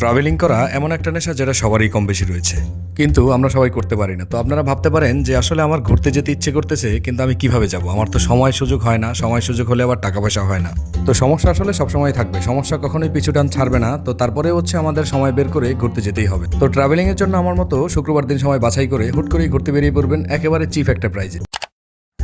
Travelling করা এমন একটা নেশা যেটা সবারই কম বেশি রয়েছে। কিন্তু আমরা সবাই করতে পারি না। তো আপনারা ভাবতে পারেন যে আসলে আমার ঘুরতে যেতে ইচ্ছে করতেছে, কিন্তু আমি কীভাবে যাব? আমার তো সময় সুযোগ হয় না। সময় সুযোগ হলে আবার টাকা পয়সা হয় না। তো সমস্যা আসলে সবসময় থাকবে। সমস্যা কখনোই পিছু টান ছাড়বে না। তো তারপরে হচ্ছে আমাদের সময় বের করে ঘুরতে যেতেই হবে। তো ট্রাভেলিং এর জন্য আমার মতো শুক্রবার দিন সময় বাছাই করে হুট করেই ঘুরতে বেরিয়ে পড়বেন একেবারে চিফ একটা প্রাইজে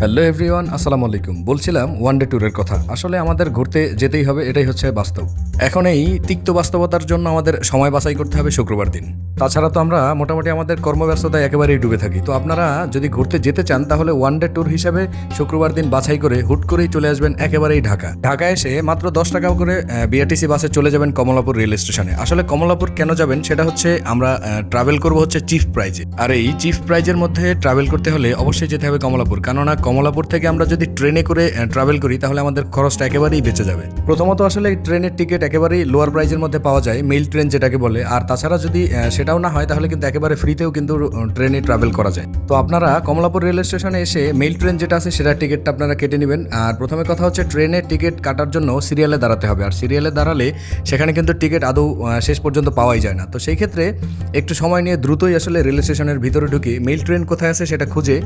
হ্যালো এভরিওয়ান, আসসালামু আলাইকুম। বলছিলাম ওয়ান ডে ট্যুরের কথা। আসলে আমাদের ঘুরতে যেতেই হবে, এটাই হচ্ছে বাস্তব। এখন এই তিক্ত বাস্তবতার জন্য আমাদের সময় বাছাই করতে হবে শুক্রবার দিন। তাছাড়া তো আমরা মোটামুটি আমাদের কর্মব্যস্ততায় একেবারেই ডুবে থাকি। তো আপনারা যদি ঘুরতে যেতে চান, তাহলে ওয়ান ডে ট্যুর হিসাবে শুক্রবার দিন বাছাই করে হুট করেই চলে আসবেন একেবারেই ঢাকা। ঢাকায় এসে মাত্র দশ টাকা করে বিআরটিসি বাসে চলে যাবেন কমলাপুর রেল স্টেশনে। আসলে কমলাপুর কেন যাবেন, সেটা হচ্ছে আমরা ট্রাভেল করব হচ্ছে চিফ প্রাইজে। আর এই চিফ প্রাইজের মধ্যে ট্রাভেল করতে হলে অবশ্যই যেতে হবে কমলাপুর। কেননা কমলাপুর থেকে আমরা যদি ট্রেনে করে ট্রাভেল করি, তাহলে আমাদের খরচটা একেবারেই বেঁচে যাবে। প্রথমত আসলে ট্রেনের টিকিট একেবারেই লোয়ার প্রাইজের মধ্যে পাওয়া যায় মেইল ট্রেন যেটাকে বলে। আর তাছাড়া যদি সেটাও না হয়, তাহলে কিন্তু একেবারে ফ্রিতেও কিন্তু ট্রেনে ট্রাভেল করা যায়। তো আপনারা কমলাপুর রেল স্টেশনে এসে মেইল ট্রেন যেটা আছে, সেটার টিকিটটা আপনারা কেটে নেবেন। আর প্রথমে কথা হচ্ছে ট্রেনের টিকিট কাটার জন্য সিরিয়ালে দাঁড়াতে হবে। আর সিরিয়ালে দাঁড়ালে সেখানে কিন্তু টিকিট আদৌ শেষ পর্যন্ত পাওয়াই যায় না। তো সেই ক্ষেত্রে একটু সময় নিয়ে দ্রুতই আসলে রেল স্টেশনের ভিতরে ঢুকে মেইল ট্রেন কোথায় আছে, সেটা খুঁজে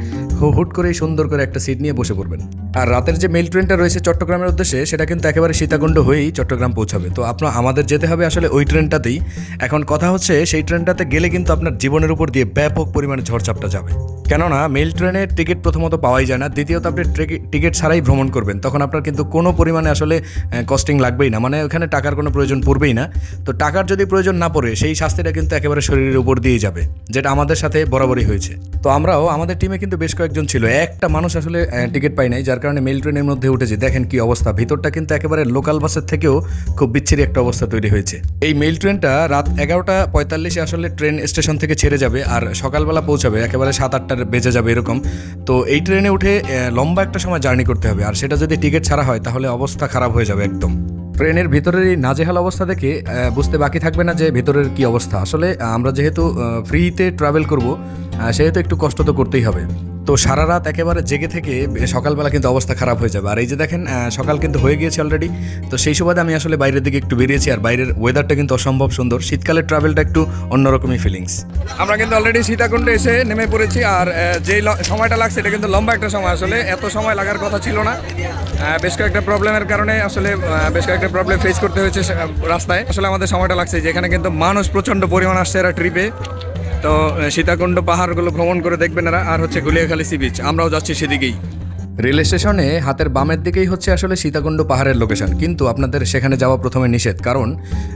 হুট করেই সুন্দর করে একটা সিট নিয়ে বসে পড়বেন। আর রাতের যে মেইল ট্রেনটা রয়েছে চট্টগ্রামের উদ্দেশ্যে, সেটা কিন্তু একেবারে সীতাকুণ্ড হয়েই চট্টগ্রাম পৌঁছাবে। তো আপনার আমাদের যেতে হবে আসলে ওই ট্রেনটাতেই। এখন কথা হচ্ছে, সেই ট্রেনটাতে গেলে কিন্তু আপনার জীবনের উপর দিয়ে ব্যাপক পরিমাণে ঝড়চাপটা যাবে। কেননা মেল ট্রেনের টিকিট প্রথমত পাওয়াই যায় না, দ্বিতীয়ত আপনি টিকিট ছাড়াই ভ্রমণ করবেন। তখন আপনার কিন্তু কোনো পরিমাণে আসলে কস্টিং লাগবেই না। মানে ওখানে টাকার কোনো প্রয়োজন পড়বেই না। তো টাকার যদি প্রয়োজন না পড়ে, সেই শাস্তিটা কিন্তু একেবারে শরীরের উপর দিয়ে যাবে, যেটা আমাদের সাথে বরাবরই হয়েছে। তো আমরাও, আমাদের টিমে কিন্তু বেশ কয়েকজন ছিল। একটা মানুষ আসলে টিকিট পাই নাই, যার কারণে মেল ট্রেনের মধ্যে উঠেছে, দেখেন কি অবস্থা। ভিতরটা কিন্তু একেবারে লোকাল বাসের থেকেও খুব বিচ্ছিরি একটা অবস্থা তৈরি হয়েছে। এই মেল ট্রেনটা রাত এগারোটা পঁয়তাল্লিশে আসলে ট্রেন স্টেশন থেকে ছেড়ে যাবে, আর সকালবেলা পৌঁছাবে, একেবারে সাত আটটার বেজে যাবে এরকম। তো এই ট্রেনে উঠে লম্বা একটা সময় জার্নি করতে হবে, আর সেটা যদি টিকিট ছাড়া হয়, তাহলে অবস্থা খারাপ হয়ে যাবে একদম। ট্রেনের ভিতরের এই নাজেহাল অবস্থা দেখে বুঝতে বাকি থাকবে না যে ভিতরের কি অবস্থা। আসলে আমরা যেহেতু ফ্রিতে ট্রাভেল করব সেহেতু একটু কষ্ট তো করতেই হবে। তো সারা রাত একেবারে জেগে থেকে সকালবেলা কিন্তু অবস্থা খারাপ হয়ে যাবে। আর এই যে দেখেন সকাল কিন্তু হয়ে গিয়েছে অলরেডি তো সেই সুবাদে আমি আসলে বাইরের দিকে একটু বেরিয়েছি, আর বাইরের ওয়েদারটা কিন্তু অসম্ভব সুন্দর। শীতকালের ট্রাভেলটা একটু অন্যরকমই ফিলিংস আমরা কিন্তু অলরেডি সীতাকুণ্ডে এসে নেমে পড়েছি, আর যেই সময়টা লাগছে, এটা কিন্তু লম্বা একটা সময়। আসলে এত সময় লাগার কথা ছিল না। বেশ কয়েকটা প্রবলেমের কারণে আসলে বেশ কয়েকটা প্রবলেম ফেস করতে হয়েছে রাস্তায়। আসলে আমাদের সময়টা লাগছে, যেখানে কিন্তু মানুষ প্রচণ্ড পরিমাণ আসছে এরা ট্রিপে তো সীতাকুণ্ড পাহাড়গুলো ভ্রমণ করে দেখবেন এরা। আর হচ্ছে গুলিয়াখালী সি বিচ। আমরাও যাচ্ছি সেদিকেই। রেল স্টেশনে হাতের বামের দিকেই হচ্ছে আসলে সীতাকুণ্ড পাহাড়ের লোকেশন কিন্তু আপনাদের সেখানে যাওয়া প্রথমে নিষেধ। কারণ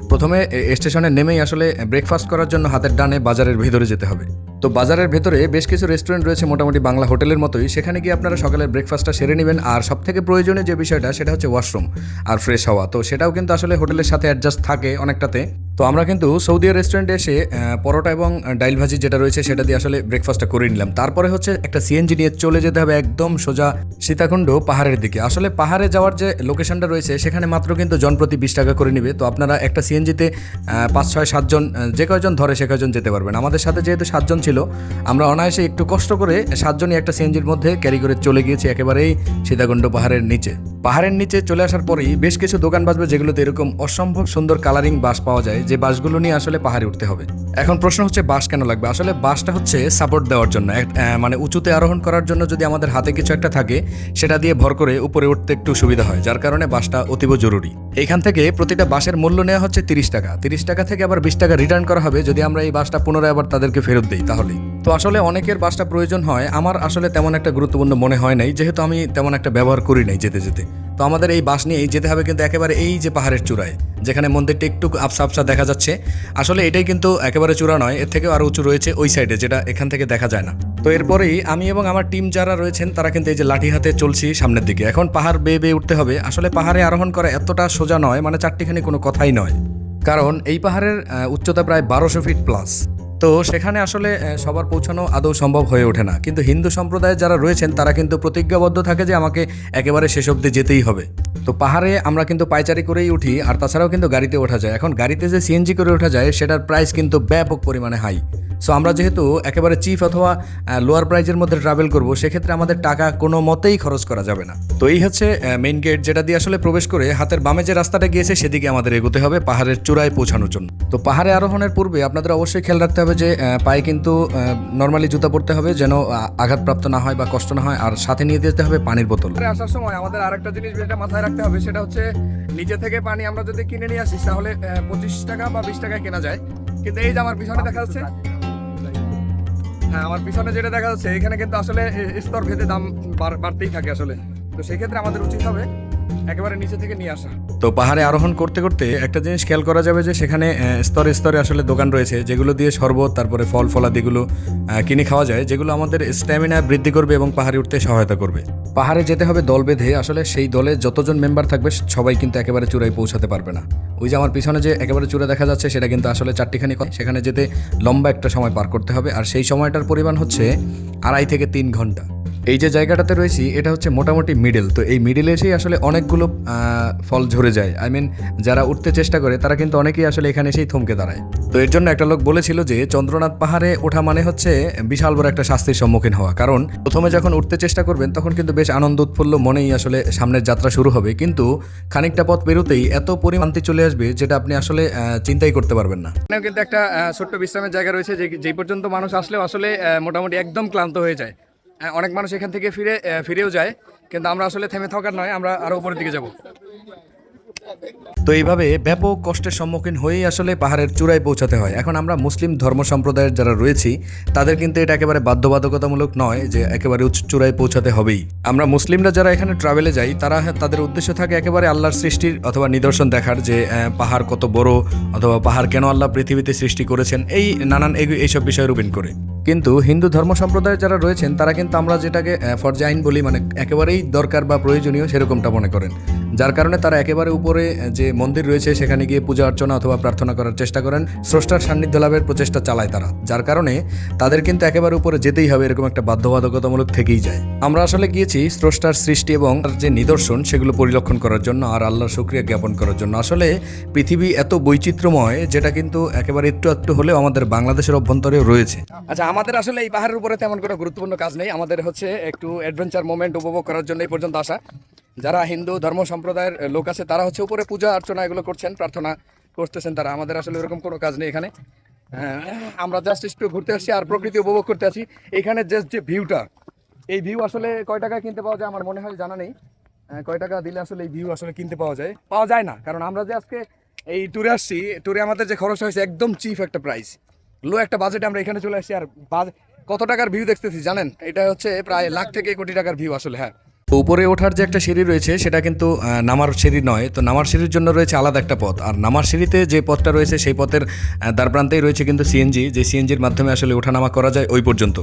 প্রথমে স্টেশনে নেমেই আসলে ব্রেকফাস্ট করার জন্য হাতের ডানে বাজারের ভিতরে যেতে হবে। তো বাজারের ভেতরে বেশ কিছু রেস্টুরেন্ট রয়েছে মোটামুটি বাংলা হোটেলের মতোই। সেখানে গিয়ে আপনারা সকালের ব্রেকফাস্টটা সেরে নেবেন। আর সব থেকে প্রয়োজনীয় যে বিষয়টা, সেটা হচ্ছে ওয়াশরুম আর ফ্রেশ হওয়া। তো সেটাও কিন্তু আসলে হোটেলের সাথে অ্যাডজাস্ট থাকে অনেকটাতে। তো আমরা কিন্তু সৌদিয়া রেস্টুরেন্টে এসে পরোটা এবং ডাইল ভাজি যেটা রয়েছে সেটা দিয়ে আসলে ব্রেকফাস্টটা করে নিলাম। তারপরে হচ্ছে একটা সিএনজি নিয়ে চলে যেতে হবে একদম সোজা সীতাকুণ্ড পাহাড়ের দিকে। আসলে পাহাড়ে যাওয়ার যে লোকেশনটা রয়েছে, সেখানে মাত্র কিন্তু জনপ্রতি বিশ টাকা করে নিবে। তো আপনারা একটা সিএনজিতে পাঁচ, ছয় সাতজন যে কয়জন ধরে সে কয়জন যেতে পারবেন। আমাদের সাথে যেহেতু সাতজন ছিল, আমরা অনায়াসে একটু কষ্ট করে সাতজনই একটা সিএনজির মধ্যে ক্যারি করে চলে গিয়েছি একেবারেই সীতাকুণ্ড পাহাড়ের নিচে। পাহাড়ের নিচে চলে আসার পরেই বেশ কিছু দোকান বাসবে যেগুলোতে এরকম অসম্ভব সুন্দর কালারিং বাস পাওয়া যায়, যে বাসগুলো নিয়ে আসলে পাহাড়ে উঠতে হবে। এখন প্রশ্ন হচ্ছে, বাস কেন লাগবে? আসলে বাসটা হচ্ছে সাপোর্ট দেওয়ার জন্য মানে উঁচুতে আরোহণ করার জন্য যদি আমাদের হাতে কিছু একটা থাকে, সেটা দিয়ে ভর করে উপরে উঠতে একটু সুবিধা হয়, যার কারণে বাসটা অতীব জরুরি। এখান থেকে প্রতিটা বাসের মূল্য নেওয়া হচ্ছে তিরিশ টাকা। তিরিশ টাকা থেকে আবার বিশ টাকা রিটার্ন করা হবে যদি আমরা এই বাসটা পুনরায় আবার তাদেরকে ফেরত দিই তাহলে। তো আসলে অনেকের বাসটা প্রয়োজন হয়, আমার আসলে তেমন একটা গুরুত্বপূর্ণ মনে হয় নাই, যেহেতু আমি তেমন একটা ব্যবহার করি নাই যেতে যেতে। তো আমাদের এই বাস নিয়েই যেতে হবে কিন্তু একেবারে এই যে পাহাড়ের চূড়ায়, যেখানে মন্দিরটা একটু আবসা আবসা দেখা যাচ্ছে। আসলে এটাই কিন্তু একেবারে চূড়া নয়, এর থেকেও আরও উঁচু রয়েছে ওই সাইডে যেটা এখান থেকে দেখা যায় না। তো এরপরেই আমি এবং আমার টিম যারা রয়েছেন, তারা কিন্তু এই যে লাঠি হাতে চলছি সামনের দিকে। এখন পাহাড় বেয়ে বেয়ে উঠতে হবে। আসলে পাহাড়ে আরোহণ করা এতটা সোজা নয় মানে চারটিখানি কোনো কথাই নয়। কারণ এই পাহাড়ের উচ্চতা প্রায় বারোশো ফিট প্লাস তো সেখানে আসলে সবার পৌঁছানো আদৌ সম্ভব হয়ে ওঠে না। কিন্তু হিন্দু সম্প্রদায়ে যারা রয়েছেন, তারা কিন্তু প্রতিজ্ঞাবদ্ধ থাকে যে আমাকে একেবারে শেষ অব্দি যেতেই হবে। তো পাহাড়ে আমরা কিন্তু পাইচারি করেই উঠি, আর তাছাড়াও কিন্তু গাড়িতে ওঠা যায়। এখন গাড়িতে যে সিএনজি করে ওঠা যায়, সেটার প্রাইস কিন্তু ব্যাপক পরিমাণে হাই সো আমরা যেহেতু একেবারে চিফ অথবা লোয়ার প্রাইজের মধ্যে ট্রাভেল করব, সেক্ষেত্রে আমাদের টাকা কোনো মতেই খরচ করা যাবে না। তো এই হচ্ছে মেইন গেট যেটা দিয়ে আসলে প্রবেশ করে, হাতের বামে যে রাস্তাটা গিয়েছে, সেদিকে আমাদের এগোতে হবে পাহাড়ের চূড়ায় পৌঁছানোর জন্য। তো পাহাড়ে আরোহণের পূর্বে আপনাদের অবশ্যই খেয়াল রাখতে হবে যে পায়ে কিন্তু নর্মালি জুতা পরতে হবে যেন আঘাতপ্রাপ্ত না হয় বা কষ্ট না হয়। আর সাথে নিয়ে যেতে হবে পানির বোতল। আসার সময় আমাদের আরেকটা জিনিস যেটা মাথায় রাখতে হবে, সেটা হচ্ছে নিচে থেকে পানি আমরা যদি কিনে নিয়ে আসি, তাহলে পঁচিশ টাকা বা বিশ টাকায় কেনা যায়। কিন্তু এই যে আমার পিছনে দেখা যাচ্ছে হ্যাঁ আমার পিছনে যেটা দেখা যাচ্ছে, এখানে কিন্তু আসলে স্তর ভেদে দাম বাড়- বাড়তেই থাকে আসলে। তো সেই ক্ষেত্রে আমাদের উচিত হবে একেবারে নিচে থেকে নিয়ে আসা। তো পাহাড়ে আরোহণ করতে করতে একটা জিনিস খেয়াল করা যাবে যে সেখানে স্তরে স্তরে আসলে দোকান রয়েছে, যেগুলো দিয়ে শরবত, তারপরে ফল, ফলাদিগুলো কিনে খাওয়া যায়, যেগুলো আমাদের স্ট্যামিনা বৃদ্ধি করবে এবং পাহাড়ে উঠতে সহায়তা করবে। পাহাড়ে যেতে হবে দল বেঁধে, আসলে সেই দলে যতজন মেম্বার থাকবে, সবাই কিন্তু একেবারে চূড়ায় পৌঁছাতে পারবে না। ওই যে আমার পিছনে যে একেবারে চূড়া দেখা যাচ্ছে, সেটা কিন্তু আসলে চারটিখানি। সেখানে যেতে লম্বা একটা সময় পার করতে হবে। আর সেই সময়টার পরিমাণ হচ্ছে আড়াই থেকে তিন ঘণ্টা। এই যে জায়গাটাতে রয়েছি, এটা হচ্ছে মোটামুটি মিডল তো এই মিডলে এসেই আসলে অনেকগুলো ফল ঝরে যায়। আই মিন যারা উঠতে চেষ্টা করে, তারা কিন্তু অনেকেই আসলে এখানে এসেই থমকে দাঁড়ায়। তো এর জন্য একটা লোক বলেছিল যে, চন্দ্রনাথ পাহাড়ে ওঠা মানে হচ্ছে বিশাল বড় একটা শাস্তির সম্মুখীন হওয়া। কারণ, প্রথমে যখন উঠতে চেষ্টা করবেন, তখন কিন্তু বেশ আনন্দ উৎফুল্ল মনেই আসলে সামনের যাত্রা শুরু হবে। কিন্তু খানিকটা পথ পেরোতেই এত পরিমাণতি চলে আসবে, যেটা আপনি আসলে চিন্তাই করতে পারবেন না। কিন্তু একটা ছোট্ট বিশ্রামের জায়গা রয়েছে, যে পর্যন্ত মানুষ আসলেও আসলে মোটামুটি একদম ক্লান্ত হয়ে যায়। অনেক মানুষ এখান থেকে ফিরে ফিরেও যায়, কিন্তু আমরা আসলে থেমে থাকার নয়, আমরা আরও উপরের দিকে যাব। তো এইভাবে ব্যাপক কষ্টের সম্মুখীন হয়েই আসলে পাহাড়ের চূড়ায় পৌঁছাতে হয়। এখন আমরা মুসলিম ধর্ম সম্প্রদায়ের যারা রয়েছি, তাদের কিন্তু এটা একেবারে বাধ্যবাধকতামূলক নয় যে একেবারে উচ্চ চূড়ায় পৌঁছাতে হবেই। আমরা মুসলিমরা যারা এখানে ট্রাভেলে যাই, তারা তাদের উদ্দেশ্য থাকে একেবারে আল্লাহর সৃষ্টির অথবা নিদর্শন দেখার যে পাহাড় কত বড়, অথবা পাহাড় কেন আল্লাহ পৃথিবীতে সৃষ্টি করেছেন, এই নানান এইসব বিষয় রূপীন করে। কিন্তু হিন্দু ধর্ম সম্প্রদায়ের যারা রয়েছেন, তারা কিন্তু আমরা যেটাকে ফরজে আইন বলি মানে একেবারেই দরকার বা প্রয়োজনীয় সেরকমটা মনে করেন। যার কারণে তারা একেবারে উপরে যে মন্দির রয়েছে, সেখানে গিয়ে পূজা অর্চনা অথবা প্রার্থনা করার চেষ্টা করেন। স্রষ্টার সান্নিধ্য লাভের প্রচেষ্টা চালায় তারা। যার কারণে তাদের কিন্তু একেবারে উপরে যেতেই হবে, এরকম একটা বাধ্যবাধকতামূলক থেকেই যায়। আমরা আসলে গিয়েছি স্রষ্টার সৃষ্টি এবং তার যে নিদর্শন, সেগুলো পরিলক্ষণ করার জন্য আর আল্লাহর শুক্রিয়া জ্ঞাপন করার জন্য। আসলে পৃথিবী এত বৈচিত্র্যময়, যেটা কিন্তু একেবারে একটু একটু হলেও আমাদের বাংলাদেশের অভ্যন্তরেও রয়েছে। আচ্ছা আমাদের আসলে এই পাহাড়ের উপরে তেমন কোনো গুরুত্বপূর্ণ কাজ নেই। আমাদের হচ্ছে একটু অ্যাডভেঞ্চার মোমেন্ট উপভোগ করার জন্য এই পর্যন্ত আসা। যারা হিন্দু ধর্ম সম্প্রদায়ের লোক আছে তারা হচ্ছে উপরে পূজা অর্চনা এগুলো করছেন প্রার্থনা করতেছেন তারা। আমাদের আসলে এরকম কোনো কাজ নেই এখানে। হ্যাঁ, আমরা জাস্ট একটু ঘুরতে আসছি আর প্রকৃতি উপভোগ করতে আসি। এখানে জাস্ট যে ভিউটা এই ভিউ আসলে কয় টাকায় কিনতে পাওয়া যায় আমার মনে হয় জানা নেই। আহ, কয় টাকা দিলে আসলে এই ভিউ আসলে কিনতে পাওয়া যায়? পাওয়া যায় না কারণ আমরা যে আজকে এই ট্যুরে আসছি ট্যুরে আমাদের যে খরচ হয়েছে একদম চিপ একটা প্রাইস লো একটা বাজেটে আমরা এখানে চলে আসছি আর কত টাকার ভিউ দেখতেছি জানেন? এটা হচ্ছে প্রায় লাখ থেকে কোটি টাকার ভিউ আসলে হ্যাঁ। তো উপরে ওঠার যে একটা সিঁড়ি রয়েছে, সেটা কিন্তু নামার সিঁড়ি নয়। তো নামার সিঁড়ির জন্য রয়েছে আলাদা একটা পথ। আর নামার সিঁড়িতে যে পথটা রয়েছে, সেই পথের দ্বার প্রান্তেই রয়েছে কিন্তু সিএনজি। যে সিএনজির মাধ্যমে আসলে ওঠানামা করা যায় ওই পর্যন্ত।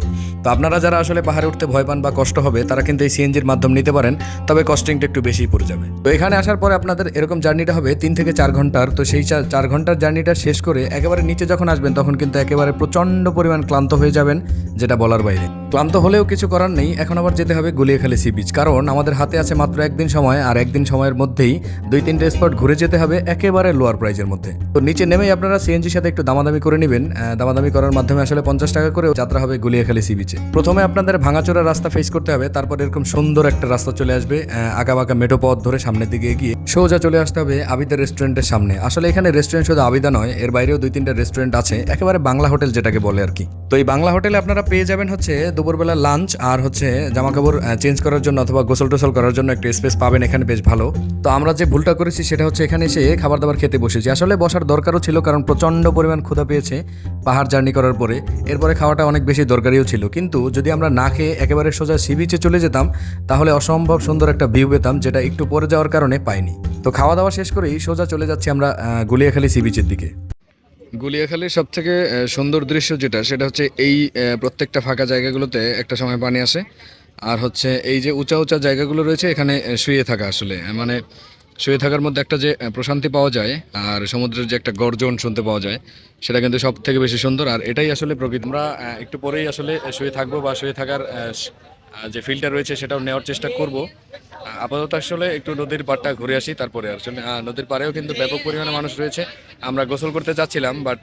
তো আপনারা যারা আসলে পাহাড়ে উঠতে ভয় পান বা কষ্ট হবে, তারা কিন্তু এই সিএনজির মাধ্যম নিতে পারেন। তবে কস্টিংটা একটু বেশিই পড়ে যাবে। তো এখানে আসার পরে আপনাদের এরকম জার্নিটা হবে তিন থেকে চার ঘণ্টার। তো সেই চার ঘণ্টার জার্নিটা শেষ করে একেবারে নিচে যখন আসবেন, তখন কিন্তু একেবারে প্রচণ্ড পরিমাণ ক্লান্ত হয়ে যাবেন, যেটা বলার বাইরে। ক্লান্ত হলেও কিছু করার নেই। এখন আবার যেতে হবে গুলিয়াখালী সি বিচ। কারণ আমাদের হাতে আছে মাত্র একদিন সময়, আর একদিন সময়ের মধ্যেই দুই তিনটে স্পট ঘুরে যেতে হবে একেবারে লোয়ার প্রাইজের মধ্যে। তো নিচে নেমেই আপনারা সিএনজির সাথে একটু দামাদামি করে নেবেন। দামাদামি করার মাধ্যমে আসলে পঞ্চাশ টাকা করে যাত্রা হবে গুলিয়াখালী সি বিচে প্রথমে আপনাদের ভাঙাচোরা রাস্তা ফেস করতে হবে, তারপর এরকম সুন্দর একটা রাস্তা চলে আসবে আঁকা বাঁকা মেঠো পথ ধরে সামনের দিকে এগিয়ে। সোজা চলে আসতে হবে আবিদা রেস্টুরেন্টের সামনে। আসলে এখানে রেস্টুরেন্ট শুধু আবিদা নয়, এর বাইরেও দুই তিনটা রেস্টুরেন্ট আছে, একেবারে বাংলা হোটেল যেটাকে বলে আর কি। তো এই বাংলা হোটেলে আপনারা পেয়ে যাবেন হচ্ছে দুপুরবেলা লাঞ্চ আর হচ্ছে জামা কাপড় চেঞ্জ করার জন্য অথবা গোসল টোসল করার জন্য একটা স্পেস পাবেন এখানে, বেশ ভালো। তো আমরা যে ভুলটা করেছি সেটা হচ্ছে এখানে এসে খাবার দাবার খেতে বসেছি। আসলে বসার দরকারও ছিল কারণ প্রচণ্ড পরিমাণ ক্ষুধা পেয়েছে পাহাড় জার্নি করার পরে। এরপরে খাওয়াটা অনেক বেশি দরকারিও ছিল। কিন্তু যদি আমরা না খেয়ে একেবারে সোজা সি বিচে চলে যেতাম, তাহলে অসম্ভব সুন্দর একটা ভিউ পেতাম যেটা একটু পরে যাওয়ার কারণে পাইনি। তো খাওয়া দাওয়া শেষ করেই সোজা চলে যাচ্ছি আমরা গুলিয়াখালী সি বিচের দিকে। গুলিয়াখালীর সব থেকে সুন্দর দৃশ্য যেটা, সেটা হচ্ছে এই প্রত্যেকটা ফাঁকা জায়গাগুলোতে একটা সময় পানি আসে। আর হচ্ছে এই যে উঁচা উঁচা জায়গাগুলো রয়েছে, এখানে শুয়ে থাকা আসলে। মানে শুয়ে থাকার মধ্যে একটা যে প্রশান্তি পাওয়া যায় আর সমুদ্রের যে একটা গর্জন শুনতে পাওয়া যায়, সেটা কিন্তু সব থেকে বেশি সুন্দর। আর এটাই আসলে প্রকৃতি। আমরা একটু পরেই আসলে শুয়ে থাকব বা শুয়ে থাকার যে ফিল্টার রয়েছে, সেটাও নেওয়ার চেষ্টা করব। আপাতত আসলে একটু নদীর পাড়টা ঘুরে আসি, তারপরে আসলে নদীর পাড়েও কিন্তু ব্যাপক পরিমাণে মানুষ রয়েছে। আমরা গোসল করতে যাচ্ছিলাম, বাট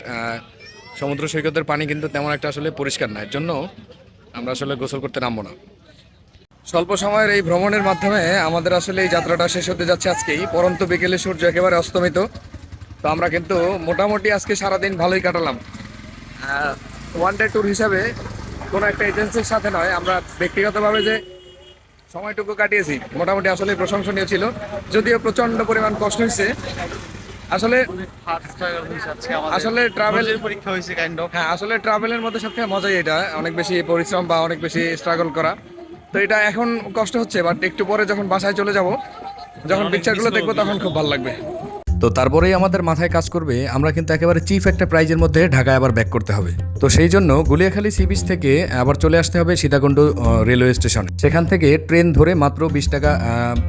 সমুদ্র সৈকতের পানি কিন্তু তেমন একটা আসলে পরিষ্কার না। এর জন্য আমরা আসলে গোসল করতে নামবো না। স্বল্প সময়ের এই ভ্রমণের মাধ্যমে আমাদের আসলে এই যাত্রাটা শেষ হতে যাচ্ছে আজকেই। পরন্ত বিকেলে সূর্য একেবারে অস্তমিত। তো আমরা কিন্তু মোটামুটি আজকে সারাদিন ভালোই কাটালাম। ওয়ান ডে ট্যুর হিসাবে কোনো একটা এজেন্সির সাথে নয় আমরা ব্যক্তিগতভাবে যে সময়টুকু কাটিয়েছি মোটামুটি আসলে প্রশংসনীয় ছিল। যদিও প্রচণ্ড পরিমাণ কষ্ট হয়েছে। আসলে আসলে ট্রাভেল পরীক্ষা হয়েছে কাইন্ড অফ হ্যাঁ আসলে ট্রাভেলের মধ্যে সবথেকে মজাই এটা। অনেক বেশি পরিশ্রম বা অনেক বেশি স্ট্রাগল করা। তো এটা এখন কষ্ট হচ্ছে বাট একটু পরে যখন বাসায় চলে যাব যখন পিকচারগুলো দেখব তখন খুব ভালো লাগবে। তো তারপরেই আমাদের মাথায় কাজ করবে আমরা কিন্তু একেবারে চিফ একটা প্রাইজের মধ্যে ঢাকায় আবার ব্যাক করতে হবে। তো সেই জন্য গুলিয়াখালী সি বিচ থেকে আবার চলে আসতে হবে সীতাকুণ্ড রেলওয়ে স্টেশন সেখান থেকে ট্রেন ধরে মাত্র বিশ টাকা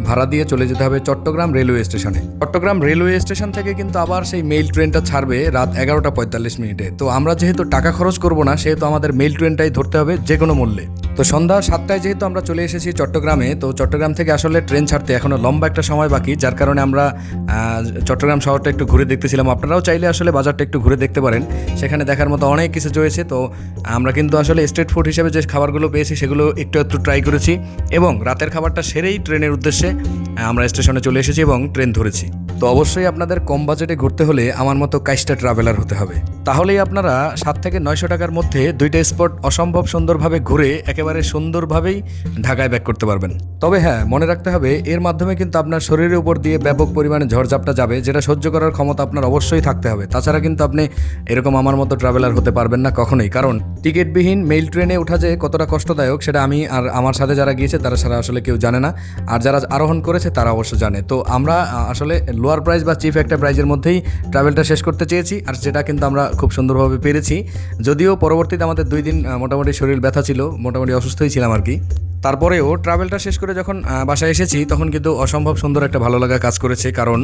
ভাড়া দিয়ে চলে যেতে হবে চট্টগ্রাম রেলওয়ে স্টেশনে চট্টগ্রাম রেলওয়ে স্টেশন থেকে কিন্তু আবার সেই মেইল ট্রেনটা ছাড়বে রাত এগারোটা পঁয়তাল্লিশ মিনিটে। তো আমরা যেহেতু টাকা খরচ করব না সেহেতু আমাদের মেইল ট্রেনটাই ধরতে হবে যে কোনো মূল্যে। তো সন্ধ্যা সাতটায় যেহেতু আমরা চলে এসেছি চট্টগ্রামে, তো চট্টগ্রাম থেকে আসলে ট্রেন ছাড়তে এখনও লম্বা একটা সময় বাকি, যার কারণে আমরা চট্টগ্রাম শহরটা একটু ঘুরে দেখতেছিলাম। আপনারাও চাইলে আসলে বাজারটা একটু ঘুরে দেখতে পারেন। সেখানে দেখার মতো অনেক কিছু রয়েছে, তো আমরা কিন্তু আসলে স্ট্রিট ফুড হিসেবে যে খাবারগুলো পেয়েছি, সেগুলো একটু একটু ট্রাই করেছি এবং রাতের খাবারটা সেরেই ট্রেনের উদ্দেশ্যে আমরা স্টেশনে চলে এসেছি এবং ট্রেন ধরেছি। তো অবশ্যই আপনাদের কম বাজেটে ঘুরতে হলে আমার মতো কাইস্টা ট্রাভেলার হতে হবে। তাহলেই আপনারা সাত থেকে নয়শো টাকার মধ্যে দুইটা স্পট অসম্ভব সুন্দরভাবে ঘুরে একেবারে সুন্দরভাবেই ঢাকায় ব্যাক করতে পারবেন। তবে হ্যাঁ মনে রাখতে হবে, এর মাধ্যমে কিন্তু আপনার শরীরের উপর দিয়ে ব্যাপক পরিমাণে ঝড়ঝাপটা যাবে, যেটা সহ্য করার ক্ষমতা আপনার অবশ্যই থাকতে হবে। তাছাড়া কিন্তু আপনি এরকম আমার মতো ট্রাভেলার হতে পারবেন না কখনোই। কারণ টিকিটবিহীন মেইল ট্রেনে ওঠা যে কতটা কষ্টদায়ক, সেটা আমি আর আমার সাথে যারা গিয়েছে, তারা সারা আসলে কেউ জানে না। আর যারা আরোহণ করেছে, তারা অবশ্য জানে। তো আমরা আসলে লোয়ার প্রাইস বা চিফ একটা প্রাইজের মধ্যেই ট্রাভেলটা শেষ করতে চেয়েছি, আর সেটা কিন্তু আমরা খুব সুন্দরভাবে পেরেছি। যদিও পরবর্তীতে আমাদের দুই দিন মোটামুটি শরীর ব্যথা ছিল, মোটামুটি অসুস্থই ছিলাম আর কি। তারপরেও ট্রাভেলটা শেষ করে যখন বাসায় এসেছি, তখন কিন্তু অসম্ভব সুন্দর একটা ভালো লাগা কাজ করেছে। কারণ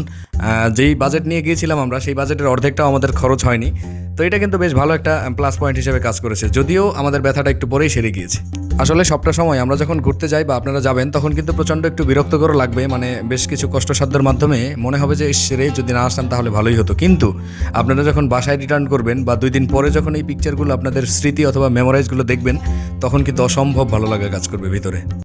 যেই বাজেট নিয়ে গিয়েছিলাম আমরা, সেই বাজেটের অর্ধেকটাও আমাদের খরচ হয়নি। তো এটা কিন্তু বেশ ভালো একটা প্লাস পয়েন্ট হিসেবে কাজ করেছে। যদিও আমাদের ব্যথাটা একটু পরেই সেরে গিয়েছে। আসলে সবটা সময় আমরা যখন ঘুরতে যাই বা আপনারা যাবেন, তখন কিন্তু প্রচণ্ড একটু বিরক্তকর লাগবে। মানে বেশ কিছু কষ্টসাধ্যের মাধ্যমে মনে হবে যে সেরে যদি না আসতাম তাহলে ভালোই হতো। কিন্তু আপনারা যখন বাসায় রিটার্ন করবেন বা দুই দিন পরে যখন এই পিকচারগুলো আপনাদের স্মৃতি অথবা মেমোরাইজগুলো দেখবেন, তখন কিন্তু অসম্ভব ভালো লাগা কাজ করবে ভিতরে।